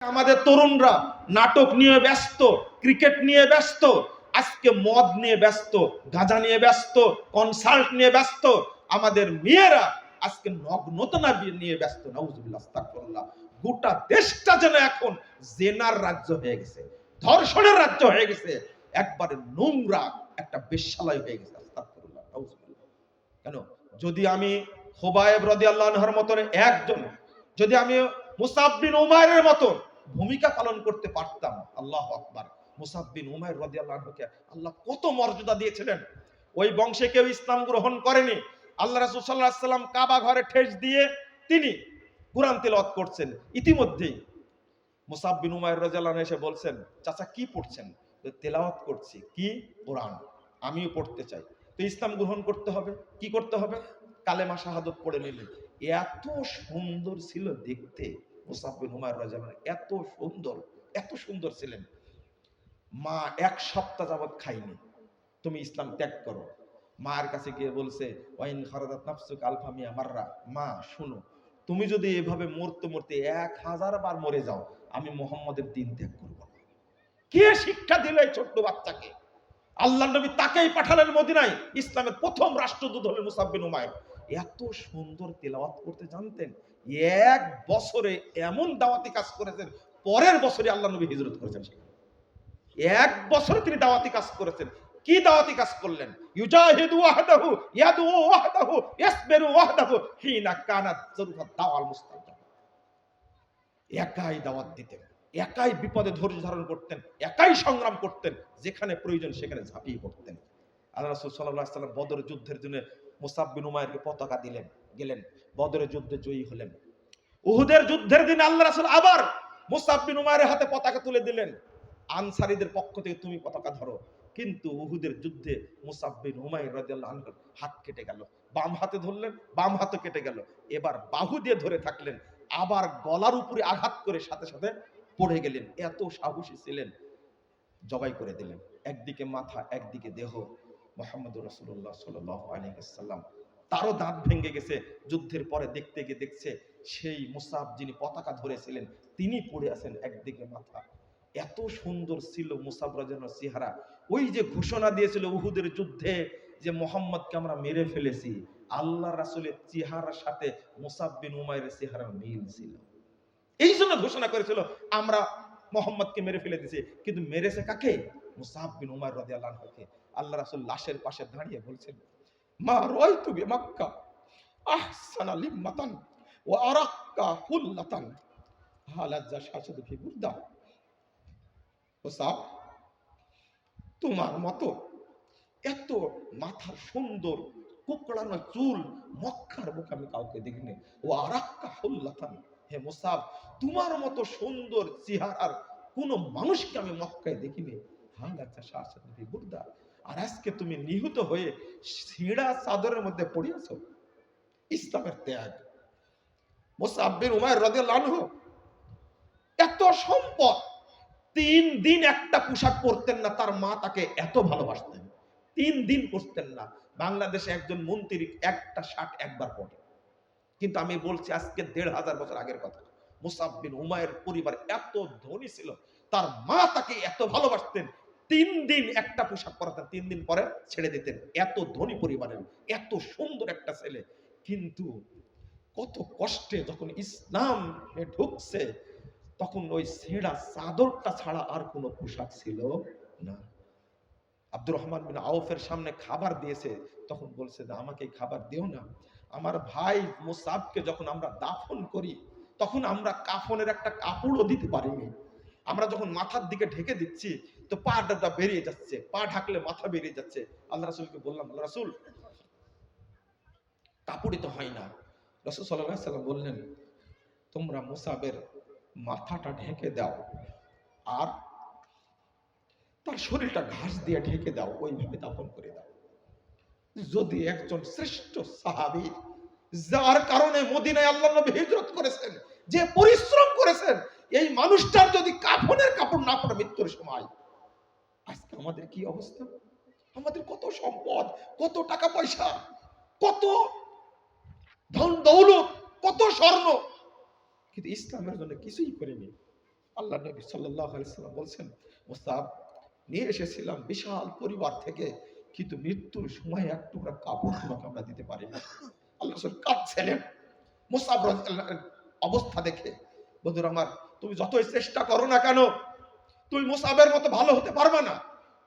আমাদের তরুণরা নাটক নিয়ে ব্যস্ত, ক্রিকেট নিয়ে ব্যস্ত, আজকে মদ নিয়ে ব্যস্ত, গাঁজা নিয়ে ব্যস্ত কনসার্ট নিয়ে ব্যস্ত, আমাদের মেয়েরা আজকে নগ্নতা নিয়ে ব্যস্ত, নাউজুবিল্লাহ গোটা দেশটা যেন এখন জেনার রাজ্য হয়ে গেছে, ধর্ষণের রাজ্য হয়ে গেছে, একবারে নোংরা একটা বেশ্যালয় হয়ে গেছে কেন? যদি আমি হোবায়েব রাদিয়াল্লাহু আনহার মতন একজন, যদি আমি মুসাব বিন উমাইরের মতন ভূমিকা পালন করতে পারতাম। আল্লাহ আকবার। মুসাব বিন উমাইর রাদিয়াল্লাহু আনহুকে আল্লাহ কত মর্যাদা দিয়েছিলেন। ওই বংশে কেউ ইসলাম গ্রহণ করেনি। আল্লাহ রাসূল আলাইহি সাল্লাম কাবা ঘরে ঠেস দিয়ে তিনি কোরআন তেলাওয়াত করছেন। ইতিমধ্যেই মুসাব বিন উমাইর রাদিয়াল্লাহু আনহু এসে বলছেন, চাচা, কি পড়ছেন? তেলাওয়াত করছি। কি? কোরআন। আমিও পড়তে চাই। তো ইসলাম গ্রহণ করতে হবে? কি করতে হবে? কালেমা শাহাদত পড়ে নিলেন এত সুন্দর ছিল দেখতে। হুমায়ুর রাজামান এত সুন্দর এত সুন্দর ছিলেন। মা এক সপ্তাহ যাবত খাইনি তুমি ইসলাম ত্যাগ করো। মায়ের কাছে গিয়ে বলছে, ওয়াইন খরাদাত নাফসুক আলফা মিয়া মাররা। মা, শুনো, তুমি যদি এভাবে মরতে মরতে এক হাজার বার মরে যাও, আমি মোহাম্মদের দিন ত্যাগ করব। কে শিক্ষা দিল এই ছোট্ট বাচ্চাকে? আল্লাহ নবী তাকেই পাঠালেন মদিনায়, ইসলামের প্রথম রাষ্ট্রদূত হলেন মুসাব্বিন উমায়ের এত সুন্দর তেলাওয়াত করতে জানতেন এক বছরে এমন দাওয়াতি কাজ করেছেন, পরের বছরে আল্লাহ নবী হিজরত করেছেন। এক বছরে তিনি দাওয়াতি কাজ করেছেন। কি দাওয়াতি কাজ করলেন? একাই দাওয়াত দিতেন, একাই বিপদে ধৈর্য ধারণ করতেন, একাই সংগ্রাম করতেন, যেখানে প্রয়োজন সেখানে ঝাঁপিয়ে পড়তেন। আল্লাহ সাল্লাম বদর যুদ্ধের জন্য মুসাব পতাকা দিলেন। গেলেন বদরের যুদ্ধে জয়ী হলেন। উহুদের যুদ্ধের দিন আল্লাহ রাসূল আবার মুসাব বিন উমায়ের হাতে পতাকা তুলে দিলেন। আনসারীদের পক্ষ থেকে তুমি পতাকা ধরো। কিন্তু উহুদের যুদ্ধে মুসাব বিন উমাইর রাদিয়াল্লাহু আনহু হাত কেটে গেল। বাম হাতে ধরলেন, বাম হাতে কেটে গেল। এবার বাহু দিয়ে ধরে থাকলেন। আবার গলার উপরে আঘাত করে সাথে সাথে পড়ে গেলেন। এত সাহসী ছিলেন। জবাই করে দিলেন। একদিকে মাথা, একদিকে দেহ। মোহাম্মদ রসুল্লাহ সাল্লাম তারও দাঁত ভেঙে গেছে, যুদ্ধের পরে দেখতে গিয়ে দেখছে সেই মুসাব যিনি পতাকা ধরেছিলেন, তিনি পড়ে আছেন একদিকে মাথা। এত সুন্দর ছিল মুসাব রাজানোর চেহারা। ওই যে ঘোষণা দিয়েছিল উহুদের যুদ্ধে যে মোহাম্মদকে আমরা মেরে ফেলেছি, আল্লাহ রাসুলের চেহারার সাথে মুসাব বিন উমায়ের চেহারার মিল ছিল। এই জন্য ঘোষণা করেছিল, আমরা মোহাম্মদকে মেরে ফেলে দিয়েছি কিন্তু মেরেছে কাকে? মুসাব বিন উমার রাদিয়াল্লাহু আনহুকে। আল্লাহ রাসূল লাশের পাশে দাঁড়িয়ে বলছেন আরাক্কা হুল্লাতান হালাজ্জা ফি মুসাব তোমার মতো এত মাথার সুন্দর কুকড়ানো চুল মক্কার মুখ আমি কাউকে দেখিনি। ও আরাক্কা হুল্লাতান। হে মুসাব, তোমার মতো সুন্দর চেহারার কোন মানুষকে আমি মক্কায় দেখিনি। হাঙ্গাচ্ছা শাসাদু বুর্দা। আর আজকে তুমি নিহত হয়ে ছিঁড়া চাদরের মধ্যে পড়িয়াছ ইসলামের ত্যাগ। মোসাব্বির উমায়ের রাদিয়াল্লাহু আনহু, এত সম্পদ, তিন দিন একটা পোশাক পরতেন না, তার মা তাকে এত ভালোবাসতেন। তিন দিন পরতেন না। বাংলাদেশে একজন মন্ত্রী একটা শার্ট একবার পরে। কিন্তু আমি বলছি, আজকে দেড় হাজার বছর আগের কথা। মুসাব্বিন উমায়ের পরিবার এত ধনী ছিল, তার মা তাকে এত ভালোবাসতেন তিন দিন একটা পোশাক পরাতেন তিন দিন পরে ছেড়ে দিতেন। এত ধনী পরিবারের, এত সুন্দর একটা ছেলে। কিন্তু কত কষ্টে যখন ইসলাম ঢুকছে, তখন ওই ছেঁড়া চাদরটা ছাড়া আর কোনো পোশাক ছিল না। আব্দুর রহমান বিন আউফের সামনে খাবার দিয়েছে, তখন বলছে যে, আমাকে খাবার দিও না। আমার ভাই মুসাবকে যখন আমরা দাফন করি, তখন আমরা কাফনের একটা কাপড়ও দিতে পারিনি। আমরা যখন মাথার দিকে ঢেকে দিচ্ছি তো পা ডাটা বেরিয়ে যাচ্ছে, পা ঢাকলে মাথা বেরিয়ে যাচ্ছে। আল্লাহ রাসুলকে বললাম, আল্লাহ রাসুল কাপড়ই তো হয় না। রসুল সাল্লাহ সাল্লাম বললেন, তোমরা মুসাবের মাথাটা ঢেকে দাও আর তার শরীরটা ঘাস দিয়ে ঢেকে দাও, ওইভাবে দাফন করে দাও। যদি একজন শ্রেষ্ঠ সাহাবি, যার কারণে মদিনায় আল্লাহ নবী হিজরত করেছেন, যে পরিশ্রম করেছেন, এই মানুষটার যদি কাফনের কাপড় না পড়ে মৃত্যুর সময় আজকে আমাদের কি অবস্থা? আমাদের কত সম্পদ, কত টাকা পয়সা, কত ধন দৌলত, কত স্বর্ণ। কিন্তু ইসলামের জন্য কিছুই করেনি। আল্লাহ নবী আলাইসাল্লাম বলছেন মোস্তাব নিয়ে এসেছিলাম বিশাল পরিবার থেকে, কিন্তু মৃত্যুর সময় এক টুকরা কাপড় তোমাকে আমরা দিতে পারি না আল্লাহ রসুল কাঁদছিলেন। মোসাব অবস্থা দেখে, বন্ধুরা আমার, তুমি যতই চেষ্টা করো না কেন তুমি মোসাবের মতো ভালো হতে পারবে না,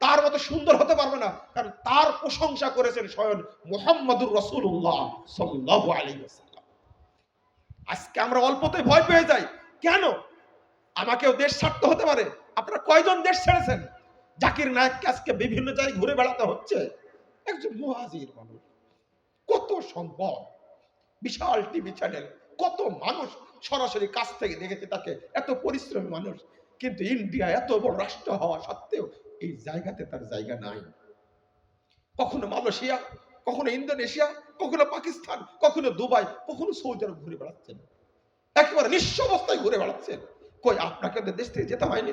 তার মতো সুন্দর হতে পারবে না, কারণ তার প্রশংসা করেছেন স্বয়ং মোহাম্মদুর রসুল্লাহ সাল্লাহ আলী আজকে আমরা অল্পতে ভয় পেয়ে যাই। কেন? আমাকেও দেশ ছাড়তে হতে পারে। আপনারা কয়জন দেশ ছেড়েছেন? জাকির নায়ককে আজকে বিভিন্ন জায়গায় ঘুরে বেড়াতে হচ্ছে। একজন মুহাজির মানুষ। কত সম্ভব? বিশাল টিভি চ্যানেল। কত মানুষ সরাসরি কাছ থেকে দেখেছে তাকে? এত পরিশ্রমী মানুষ। কিন্তু ইন্ডিয়া এত বড় রাষ্ট্র হওয়া সত্ত্বেও এই জায়গাতে তার জায়গা নাই। কখনো মালয়েশিয়া, কখনো ইন্দোনেশিয়া, কখনো পাকিস্তান, কখনো দুবাই, কখনো সৌদি আরব ঘুরে বেড়াচ্ছেন। একেবারে নিঃস্ব অবস্থায় ঘুরে বেড়াচ্ছেন। কই, আপনাকে তো দেশ থেকে যেতে হয়নি।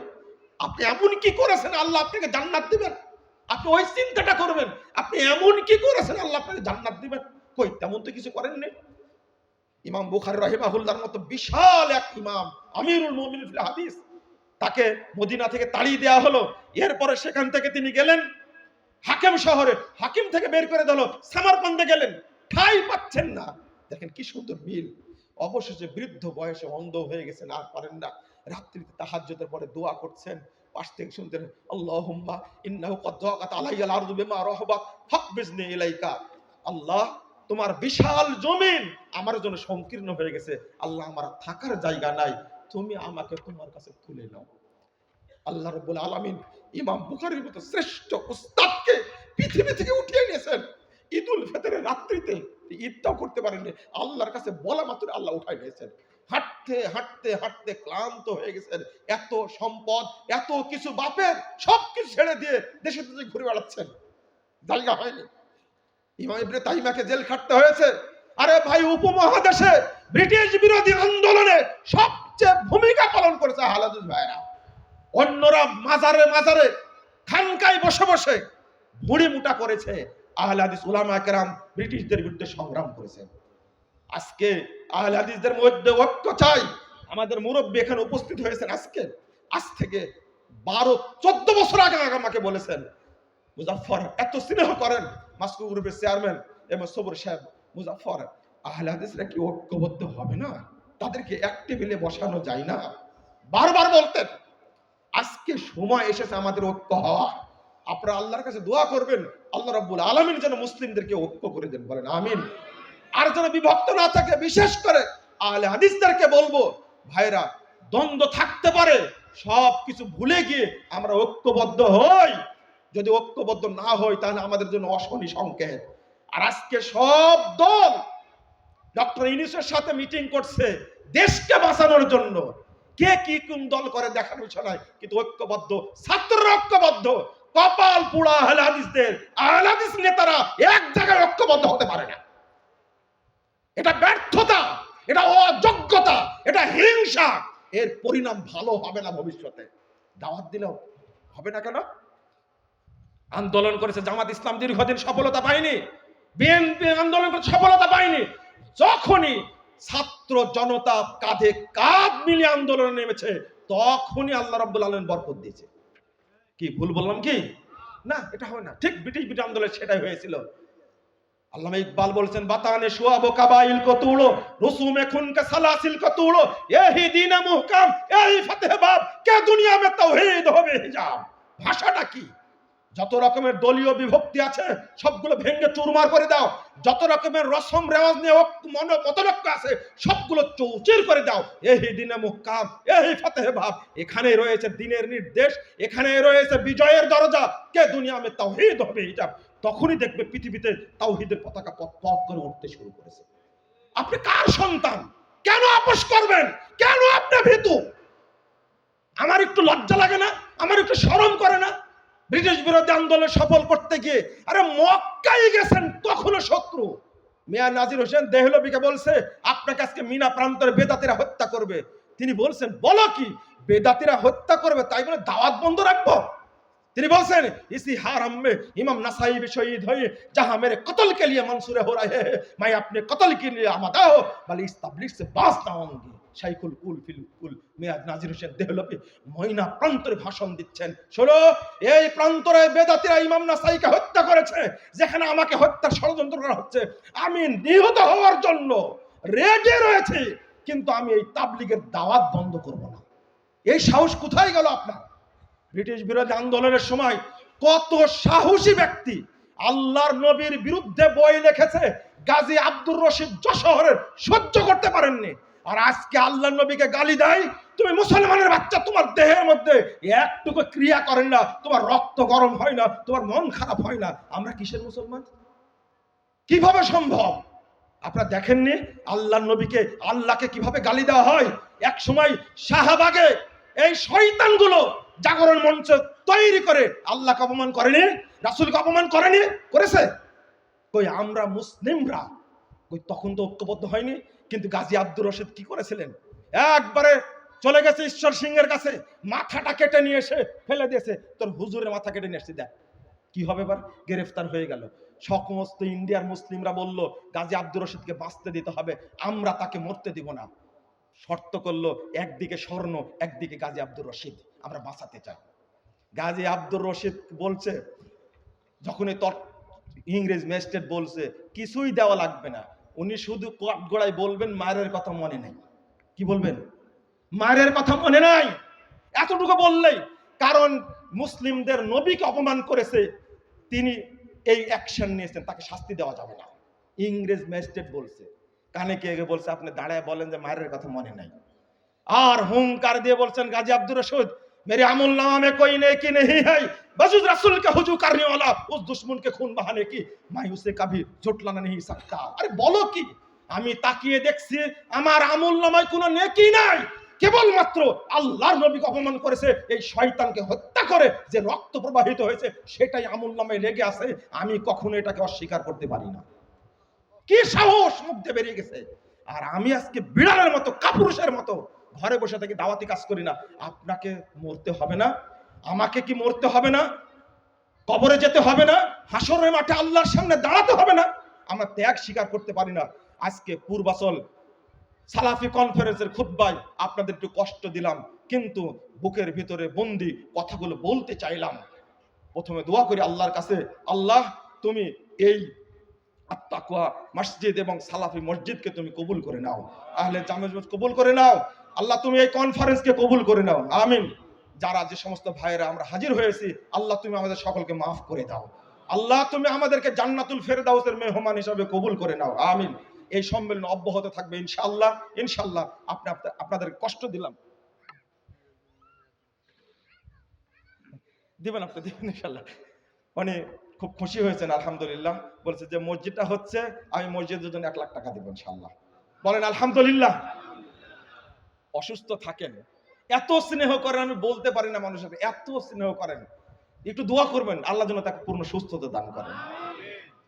আপনি এমন কি করেছেন, আল্লাহ আপনাকে জান্নাত দিবেন? আপনি ওই চিন্তাটা করবেন, আপনি এমন কি করেছেন, আল্লাহ আপনাকে জান্নাত দিবেন? কই, তেমন তো কিছু করেননি ইমাম বুখারি রাহিমাহুল্লাহর মতো বিশাল এক ইমাম, আমিরুল মুমিনিন ফিল হাদিস তাকে মদিনা থেকে তাড়িয়ে দেওয়া হলো। এরপরে সেখান থেকে তিনি গেলেন। হাকিম শহরে, হাকিম থেকে বের করে দিল। সামারকান্দে গেলেন। ঠাই পাচ্ছেন না। দেখেন কি সুন্দর মিল। অবশেষে বৃদ্ধ বয়সে অন্ধ হয়ে গেছেন, আর পারেন না। রাত্রিতে তাহাজ্জুদের পরে দোয়া করছেন। পাশ থেকে শুনতেন, আল্লাহুম্মা ইন্নাহু কদ যাকাত আলাইয়াল আরদু বিমা রাহবাত ফাকবিজনি ইলাইকা। আল্লাহ, তোমার বিশাল জমিন আমার জন্য সংকীর্ণ হয়ে গেছে। আল্লাহ আমার থাকার জায়গা নাই। তুমি আমাকে তোমার কাছে তুলে নাও। আল্লাহ রব্বুল আলামিন ইমাম বুখারীর মতো শ্রেষ্ঠ উস্তাদকে পৃথিবী থেকে উঠিয়ে নিয়েছেন। ঈদুল ফিতরের রাত্রিতে ঈদটাও করতে পারেননি। আল্লাহর কাছে বলা মাত্র আল্লাহ উঠাই নিয়েছেন। হাঁটতে হাঁটতে হাঁটতে ক্লান্ত হয়ে গেছেন। এত সম্পদ, এত কিছু বাপের সব কিছু ছেড়ে দিয়ে দেশে দেশে ঘুরে বেড়াচ্ছেন। জায়গা হয়নি। ইমাম ইবনে তাইমাকে জেল খাটতে হয়েছে। আরে ভাই, উপমহাদেশে ব্রিটিশ বিরোধী আন্দোলনে সবচেয়ে ভূমিকা পালন করেছে হালাদুস ভাইরা। অন্যরা মাজারে মাজারে, খানকায় বসে বসে ভুড়ি মুটা করেছে। আহলে হাদিস উলামা কেরাম ব্রিটিশদের বিরুদ্ধে সংগ্রাম করেছে। আজকে আহলে হাদিসদের মধ্যে ঐক্য চাই। আমাদের মুরব্বী এখানে উপস্থিত হয়েছেন আজকে। আজ থেকে বারো, চোদ্দ বছর আগে আমাকে বলেছেন মুজাফর এত স্নেহ করেন মাস্কু গ্রুপের চেয়ারম্যান এম সবর সাহেব। মুজাফর আহলে হাদিসরা কি ঐক্যবদ্ধ হবে না? তাদেরকে এক টেবিলে বসানো যায় না? বারবার বলতেন, আজকে সময় এসেছে আমাদের ঐক্য হওয়া। আপনারা আল্লাহর কাছে দোয়া করবেন, আল্লাহ রাব্বুল আলামিন যেন মুসলিমদেরকে ঐক্য করে দেন। বলেন, আমিন। আর যেন বিভক্ত না থাকে, বিশেষ করে আহলে হাদিসদেরকে বলব ভাইরা দ্বন্দ্ব থাকতে পারে সব কিছু ভুলে গিয়ে আমরা ঐক্যবদ্ধ হই। যদি ঐক্যবদ্ধ না হই, তাহলে আমাদের জন্য অশনি সংকেত। আর আজকে সব দল ডক্টর ইউনিসের সাথে মিটিং করছে দেশকে বাঁচানোর জন্য। কে কি কোন দল করে দেখার বিষয় নয়, কিন্তু ঐক্যবদ্ধ ছাত্র ঐক্যবদ্ধ, কপাল পুড়া আহলে হাদিসদের, আহলে হাদিস নেতারা এক জায়গায় ঐক্যবদ্ধ হতে পারে না। এটা ব্যর্থতা, এটা অযোগ্যতা, এটা হিংসা, এর পরিণাম ভালো হবে না ভবিষ্যতে। দাওয়াত দিলেও হবে না কেন? আন্দোলন করেছে জামাত ইসলাম দীর্ঘদিন সফলতা পায়নি। বিএনপি আন্দোলন করে সফলতা পায়নি। যখনই ছাত্র জনতা কাঁধে কাঁধ মিলিয়ে আন্দোলনে নেমেছে, তখনই আল্লাহ রাব্বুল আলম বরকত দিয়েছে। কি, ভুল বললাম কি? না, এটা হয় না। ঠিক ব্রিটিশ ব্রিটিশ আন্দোলন সেটাই হয়েছিল। আল্লামা ইকবাল বলছেন, বাতানে শুয়াব কাবাইল কো তুড়ো রসুমে খুন কে সালাসিল কো তুড়ো এহি দিনে মুহকাম, এহি ফতেহ বাব, কে দুনিয়া মে তাওহীদ হবে হিজাব? ভাষাটা কি? যত রকমের দলীয় বিভক্তি আছে, সবগুলো ভেঙে চুরমার করে দাও। যত রকমের রসম রেওয়াজ নিয়ে মন মতলক্য আছে, সবগুলো চৌচির করে দাও। এহি দিনে মুহকাম এহি ফতেহ ভাব। এখানে রয়েছে দিনের নির্দেশ এখানে রয়েছে বিজয়ের দরজা। কে দুনিয়া মে তাওহীদ হবে হিজাব তখনই দেখবে পৃথিবীতে তাওহিদের পতাকা পথ পথ করে উঠতে শুরু করেছে। আপনি কার সন্তান? কেন আপোষ করবেন? কেন আপনি ভীতু? আমার একটু লজ্জা লাগে না? আমার একটু শরম করে না? ব্রিটিশ বিরোধী আন্দোলন সফল করতে গিয়ে, আরে মক্কাই গেছেন, তখনও শত্রু। মেয়া নাজির হোসেন দেহলবিকে বলছে, আপনাকে আজকে মিনা প্রান্তরে বেদাতিরা হত্যা করবে। তিনি বলছেন, বলো কি? বেদাতিরা হত্যা করবে, তাই বলে দাওয়াত বন্ধ রাখব? তিনি বলছেন ইসি হারাম মে ইমাম নাসাই শহীদ হয়ে যাহা মেরে কতল কে লিয়ে মনসুরে হো রাহে মাই আপনি কতল কে লিয়ে আমা দাও, বলে ইস তাবলিগ সে বাস না হঙ্গি কুল ফিল কুল মেয়াদ নাজির হোসেন দেহলপি ময়না প্রান্তরে ভাষণ দিচ্ছেন। শোনো, এই প্রান্তরে বেদাতিরা ইমাম নাসাইকে হত্যা করেছে, যেখানে আমাকে হত্যার ষড়যন্ত্র করা হচ্ছে। আমি নিহত হওয়ার জন্য রেডি রয়েছে, কিন্তু আমি এই তাবলিগের দাওয়াত বন্ধ করব না। এই সাহস কোথায় গেল আপনার? ব্রিটিশ বিরোধী আন্দোলনের সময় কত সাহসী ব্যক্তি আল্লাহর নবীর বিরুদ্ধে বই লিখেছে, গাজী আব্দুর রশিদ যশোহরের সহ্য করতে পারেননি। আর আজকে আল্লাহ নবীকে গালি দেয়, তুমি মুসলমানের বাচ্চা, তোমার দেহের মধ্যে একটুকু ক্রিয়া করেন না, তোমার রক্ত গরম হয় না, তোমার মন খারাপ হয় না। আমরা কিসের মুসলমান? কীভাবে সম্ভব? আপনারা দেখেননি আল্লাহ নবীকে, আল্লাহকে কীভাবে গালি দেওয়া হয়? এক সময় শাহবাগে এই শয়তানগুলো জাগরণ মঞ্চ তৈরি করে আল্লাহকে অপমান করেনি, রাসূলকে অপমান করেনি, করেছে? কই আমরা মুসলিমরা? কই তখন তো ঐক্যবদ্ধ হয়নি, কিন্তু গাজী আব্দুর রশিদ কি করেছিলেন? একবারে চলে গেছে ঈশ্বর সিংহের কাছে, মাথাটা কেটে নিয়ে এসে ফেলে দিয়েছে, তোর হুজুরের মাথা কেটে নিয়ে এসে দেখ। কি হবে এবার? গ্রেফতার হয়ে গেল। সমস্ত ইন্ডিয়ার মুসলিমরা বলল, গাজী আব্দুর রশিদকে বাঁচতে দিতে হবে, আমরা তাকে মরতে দিব না। শর্ত করল, একদিকে স্বর্ণ, একদিকে গাজী আব্দুর রশিদ। আমরা বাঁচাতে চাই। গাজী আব্দুর রশিদ বলছে, যখনই তর, ইংরেজ ম্যাজিস্ট্রেট বলছে, কিছুই দেওয়া লাগবে না। উনি শুধু কট গোড়ায় বলবেন, মায়ের কথা মনে নেই। কি বলবেন? মায়ের কথা মনে নাই। এতটুকু বললেই, কারণ মুসলিমদের নবীকে অপমান করেছে, তিনি এই অ্যাকশন নিয়েছেন, তাকে শাস্তি দেওয়া যাবে না। ইংরেজ ম্যাজিস্ট্রেট বলছে, কানে কে বলছে, আপনি দাঁড়ায় বলেন যে মায়ের কথা মনে নাই। আর হুঙ্কার দিয়ে বলছেন, গাজী আব্দুর রশিদ मेरे अमल नामा में कोई नेकी नहीं है बस उस रसूल के हुजू करने वाला उस दुश्मन के खून बहाने की मैं उसे कभी झुटलाना नहीं सकता আরে বলো কি আমি তাকিয়ে দেখছি আমার আমল নামায় কোনো নেকি নাই কেবলমাত্র আল্লাহর নবীকে অপমান করেছে এই শয়তানকে হত্যা করে যে রক্ত প্রবাহিত হয়েছে সেটাই আমল নামায় লেগে আছে আমি কখনো এটাকে অস্বীকার করতে পারি না কি সাহস মুখ দিয়ে বেরিয়ে গেছে আর আমি আজকে বিড়ালের মতো কাপুরুষের মতো ঘরে বসে থাকি দাওয়াতি কাজ করি না। আপনাকে মরতে হবে না, আমাকে কি মরতে হবে না? কবরে যেতে হবে না, হাসরের মাঠে আল্লাহর সামনে দাঁড়াতে হবে না? আমরা ত্যাগ স্বীকার করতে পারি না। আজকে পূর্বাচল সালাফি কনফারেন্সের খুতবায় আপনাদের একটু কষ্ট দিলাম, কিন্তু বুকের ভিতরে বন্দি কথাগুলো বলতে চাইলাম। প্রথমে দোয়া করি আল্লাহর কাছে, আল্লাহ তুমি এই আত্মাকুয়া মসজিদ এবং সালাফি মসজিদকে তুমি কবুল করে নাও। আহলে জামেজ কবুল করে নাও। আল্লাহ তুমি এই কনফারেন্সকে কবুল করে নাও। আমিন। যারা যে সমস্ত ভাইয়েরা আমরা হাজির হয়েছি, আল্লাহ তুমি আমাদের সকলকে মাফ করে দাও। আল্লাহ তুমি আমাদেরকে জান্নাতুল ফেরদাউসের মেহমান হিসাবে কবুল করে নাও। আমিন। এই সম্মেলন অব্যাহত থাকবে ইনশাআল্লাহ। ইনশাআল্লাহ আপনি আপনা- আপনাদের কষ্ট দিলাম। দিবেন আপনি, দিবেন ইনশাআল্লাহ। মানে খুব খুশি হয়েছেন, আলহামদুলিল্লাহ। বলছে যে মসজিদটা হচ্ছে, আমি মসজিদের জন্য এক লাখ টাকা দেবো ইনশাআল্লাহ। বলেন, আলহামদুলিল্লাহ। অসুস্থ থাকেন। এত স্নেহ করেন আমি বলতে পারি না মানুষের এত স্নেহ করেন। একটু দোয়া করবেন আল্লাহ যেন তাকে পূর্ণ সুস্থতা দান করেন।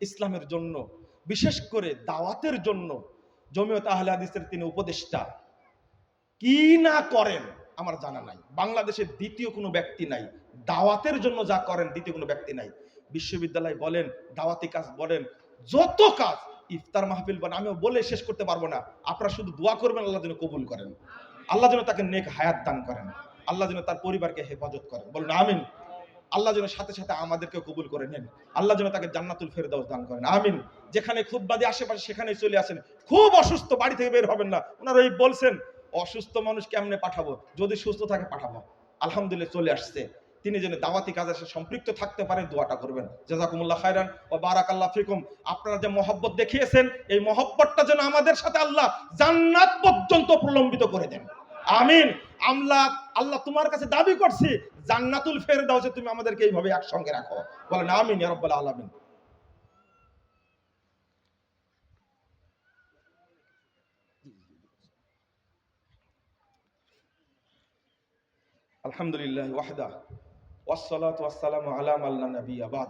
ইসলামের জন্য বিশেষ করে দাওয়াতের জন্য জমিয়ত আহলে হাদিসের তিনি উপদেষ্টা। কি না করেন আমার জানা নাই। বাংলাদেশের দ্বিতীয় কোনো ব্যক্তি নাই। দাওয়াতের জন্য যা করেন দ্বিতীয় কোনো ব্যক্তি নাই। বিশ্ববিদ্যালয় বলেন দাওয়াতি কাজ বলেন যত কাজ ইফতার মাহফিল বলেন আমিও বলে শেষ করতে পারব না। আপনারা শুধু দোয়া করবেন আল্লাহ যেন কবুল করেন। আল্লাহ যেন তাকে নেক হায়াত দান করেন। আল্লাহ যেন তার পরিবারকে হেফাজত করেন। বলুন, আমিন। আল্লাহ যেন সাথে সাথে আমাদেরকে কবুল করে নেন। আল্লাহ যেন তাকে জান্নাতুল ফেরদাউস দান করেন। আমিন। যেখানে খুব বাদী আশেপাশে সেখানে চলে আসেন। খুব অসুস্থ, বাড়ি থেকে বের হবেন না। ওনারা ওই বলছেন, অসুস্থ মানুষ কেমনে পাঠাবো? যদি সুস্থ থাকে পাঠাবো। আলহামদুলিল্লাহ চলে আসছে। তিনি যেন দাওয়াতি কাজের সাথে সম্পৃক্ত থাকতে পারেন, দোয়াটা করবেন। জাজাকুমুল্লাহ খায়রান ও বারাকাল্লাহ ফিকুম। আপনারা যে মহব্বত দেখিয়েছেন, এই মহব্বতটা যেন আমাদের সাথে আল্লাহ জান্নাত পর্যন্ত প্রলম্বিত করে দেন। আমিন। আমরা আল্লাহ তোমার কাছে দাবি করছি, জান্নাতুল ফের দাও যে তুমি আমাদেরকে এইভাবে একসঙ্গে রাখো। বলেন, আমিন ইয়া রাব্বাল আলামিন। আলহামদুলিল্লাহ ওয়াহদা, ওয়াসসালাতু ওয়াসসালামু আলা মান লা নাবিয়্যা বাদা।